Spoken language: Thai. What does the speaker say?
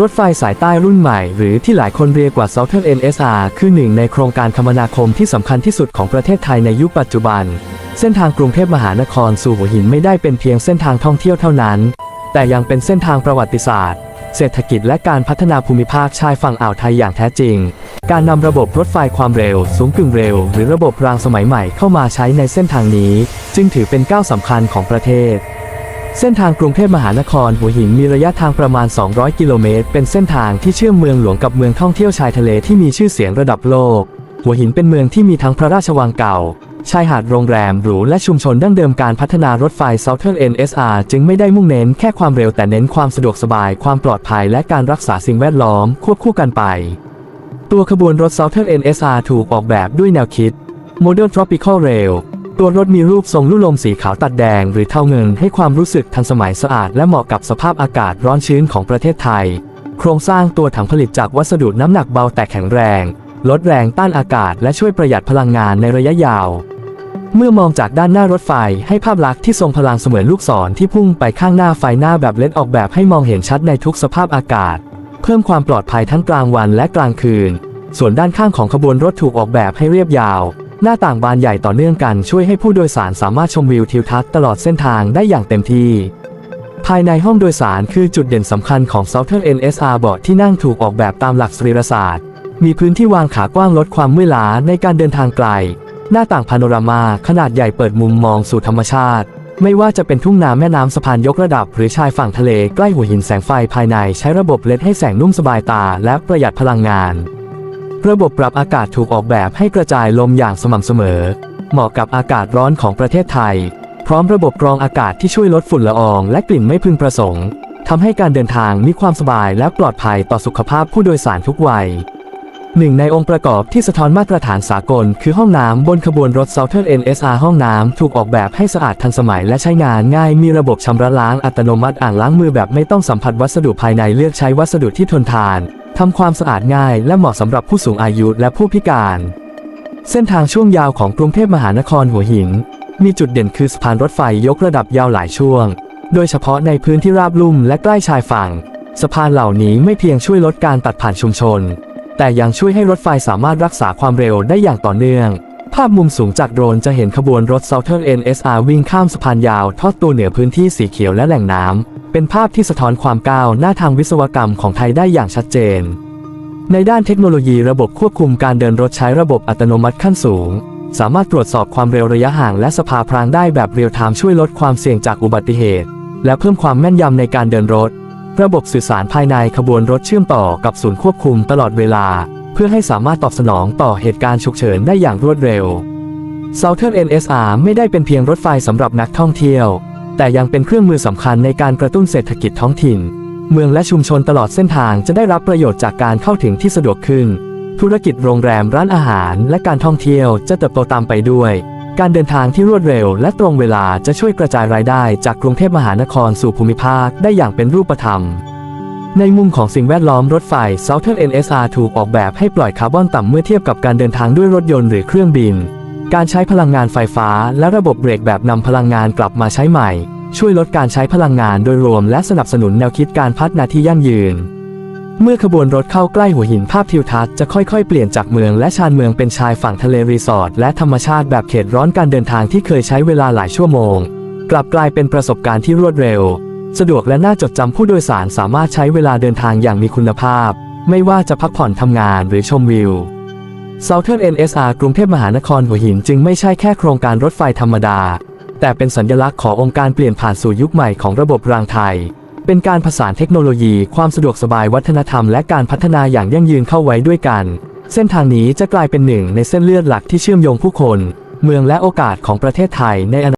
รถไฟสายใต้รุ่นใหม่ หรือที่หลายคนเรียกว่า Southern NSR คือหนึ่งในโครงการคมนาคมที่สำคัญที่สุดของประเทศไทยในยุคปัจจุบัน เส้นทางกรุงเทพมหานครสู่หัวหินไม่ได้เป็นเพียงเส้นทางท่องเที่ยวเท่านั้น แต่ยังเป็นเส้นทางประวัติศาสตร์ เศรษฐกิจและการพัฒนาภูมิภาคชายฝั่งอ่าวไทยอย่างแท้จริง การนำระบบรถไฟความเร็ว สูงกึ่งเร็ว หรือระบบรางสมัยใหม่เข้ามาใช้ในเส้นทางนี้ จึงถือเป็นก้าวสำคัญของประเทศ เส้นทางกรุงเทพมหานครหัวหินมีระยะทางประมาณ 200 กิโลเมตร เป็นเส้นทางที่เชื่อมเมืองหลวงกับเมืองท่องเที่ยวชายทะเลที่มีชื่อเสียงระดับโลก หัวหินเป็นเมืองที่มีทั้งพระราชวังเก่า ชายหาดโรงแรมหรูและชุมชนดั้งเดิมการพัฒนารถไฟ Southern NSR จึงไม่ได้มุ่งเน้นแค่ความเร็วแต่เน้นความสะดวกสบาย ความปลอดภัยและการรักษาสิ่งแวดล้อมควบคู่กันไป ตัวขบวนรถ Southern NSR ถูกออกแบบด้วยแนวคิด Modern Tropical Rail ตัวรถมีรูปทรงลู่ลมสีขาวตัดแดงหรือเทาเงินให้ความรู้สึกทันสมัยสะอาดและเหมาะกับสภาพอากาศร้อนชื้นของประเทศไทย โครงสร้างตัวถังผลิตจากวัสดุน้ำหนักเบาแต่แข็งแรง ลดแรงต้านอากาศและช่วยประหยัดพลังงานในระยะยาว เมื่อมองจากด้านหน้ารถไฟให้ภาพลักษณ์ที่ทรงพลังเสมือนลูกศรที่พุ่งไปข้างหน้าไฟหน้าแบบเลนออกแบบให้มองเห็นชัดในทุกสภาพอากาศ เพิ่มความปลอดภัยทั้งกลางวันและกลางคืน ส่วนด้านข้างของขบวนรถถูกออกแบบให้เรียบยาว หน้าต่างบานใหญ่ต่อเนื่องกันช่วยให้ผู้โดยสารสามารถชมวิวทิวทัศน์ตลอดเส้นทางได้อย่างเต็มที่ ภายในห้องโดยสารคือจุดเด่นสำคัญของ Southern NSR เบาะที่นั่งถูกออกแบบตามหลักสรีรศาสตร์ มีพื้นที่วางขากว้างลดความเมื่อยล้าในการเดินทางไกล หน้าต่างพาโนรามาขนาดใหญ่เปิดมุมมองสู่ธรรมชาติ ไม่ว่าจะเป็นทุ่งนาแม่น้ำสะพานยกระดับ หรือชายฝั่งทะเลใกล้หัวหินแสงไฟภายในใช้ระบบเลดให้แสงนุ่มสบายตา และประหยัดพลังงาน ระบบปรับอากาศถูกออกแบบให้กระจายลมอย่างสม่ำเสมอ เหมาะกับอากาศร้อนของประเทศไทย พร้อมระบบกรองอากาศที่ช่วยลดฝุ่นละออง และกลิ่นไม่พึงประสงค์ทำให้การเดินทางมีความสบายและปลอดภัยต่อสุขภาพผู้โดยสารทุกวัยหนึ่งในองค์ประกอบที่สะท้อนมาตรฐานสากล คือห้องน้ำบนขบวนรถ Southern NSR ห้องน้ำถูกออกแบบให้สะอาดทันสมัยและใช้งานง่าย มีระบบชำระล้างอัตโนมัติอ่างล้างมือแบบไม่ต้องสัมผัสวัสดุภายในเลือกใช้วัสดุที่ทนทาน ทำความสะอาดง่ายและเหมาะสำหรับผู้สูงอายุและผู้พิการ เส้นทางช่วงยาวของกรุงเทพมหานครหัวหิน มีจุดเด่นคือสะพานรถไฟยกระดับยาวหลายช่วง โดยเฉพาะในพื้นที่ราบลุ่มและใกล้ชายฝั่ง สะพานเหล่านี้ไม่เพียงช่วยลดการตัดผ่านชุมชน แต่ยังช่วยให้รถไฟสามารถรักษาความเร็วได้อย่างต่อเนื่อง ภาพมุมสูงจากโดรนจะเห็นขบวนรถ Southern NSR วิ่งข้ามสะพานยาวทอดตัวเหนือพื้นที่สีเขียวและแหล่งน้ำ เป็นภาพที่สะท้อนความก้าวหน้าทางวิศวกรรมของไทยได้อย่างชัดเจน ในด้านเทคโนโลยีระบบควบคุมการเดินรถใช้ระบบอัตโนมัติขั้นสูง สามารถตรวจสอบความเร็วระยะห่างและสภาพรางได้แบบเรียลไทม์ช่วยลดความเสี่ยงจากอุบัติเหตุ และเพิ่มความแม่นยำในการเดินรถ ระบบสื่อสารภายในขบวนรถเชื่อมต่อกับศูนย์ควบคุมตลอดเวลา เพื่อให้สามารถตอบสนองต่อเหตุการณ์ฉุกเฉินได้อย่างรวดเร็ว Southern NSR ไม่ได้เป็นเพียงรถไฟสำหรับนักท่องเที่ยว แต่ยังเป็นเครื่องมือสำคัญในการกระตุ้นเศรษฐกิจท้องถิ่น เมืองและชุมชนตลอดเส้นทางจะได้รับประโยชน์จากการเข้าถึงที่สะดวกขึ้น ธุรกิจโรงแรมร้านอาหารและการท่องเที่ยวจะเติบโตตามไปด้วย การเดินทางที่รวดเร็วและตรงเวลาจะช่วยกระจายรายได้จากกรุงเทพมหานครสู่ภูมิภาคได้อย่างเป็นรูปธรรมในมุมของสิ่งแวดล้อมรถไฟ Southern NSR ถูกออกแบบให้ปล่อยคาร์บอนต่ำเมื่อเทียบกับการเดินทางด้วยรถยนต์หรือเครื่องบิน การใช้พลังงานไฟฟ้าและระบบเบรกแบบนำพลังงานกลับมาใช้ใหม่ ช่วยลดการใช้พลังงานโดยรวมและสนับสนุนแนวคิดการพัฒนาที่ยั่งยืน เมื่อขบวนรถเข้าใกล้หัวหินภาพทิวทัศน์จะค่อยๆ เปลี่ยนจากเมืองและชานเมืองเป็นชายฝั่งทะเลรีสอร์ทและธรรมชาติแบบเขตร้อนการเดินทางที่เคยใช้เวลาหลายชั่วโมง กลับกลายเป็นประสบการณ์ที่รวดเร็ว สะดวกและน่าจดจำผู้โดยสารสามารถใช้เวลาเดินทางอย่างมีคุณภาพ ไม่ว่าจะพักผ่อนทำงานหรือชมวิว Southern NSR กรุงเทพมหานครหัวหินจึงไม่ใช่แค่โครงการรถไฟธรรมดา แต่เป็นสัญลักษณ์ขององค์การเปลี่ยนผ่านสู่ยุคใหม่ของระบบรางไทย เป็นการผสานเทคโนโลยี ความสะดวกสบายวัฒนธรรม และการพัฒนาอย่างยั่งยืนเข้าไว้ด้วยกัน เส้นทางนี้จะกลายเป็นหนึ่งในเส้นเลือดหลักที่เชื่อมโยงผู้คน เมืองและโอกาสของประเทศไทยในอนา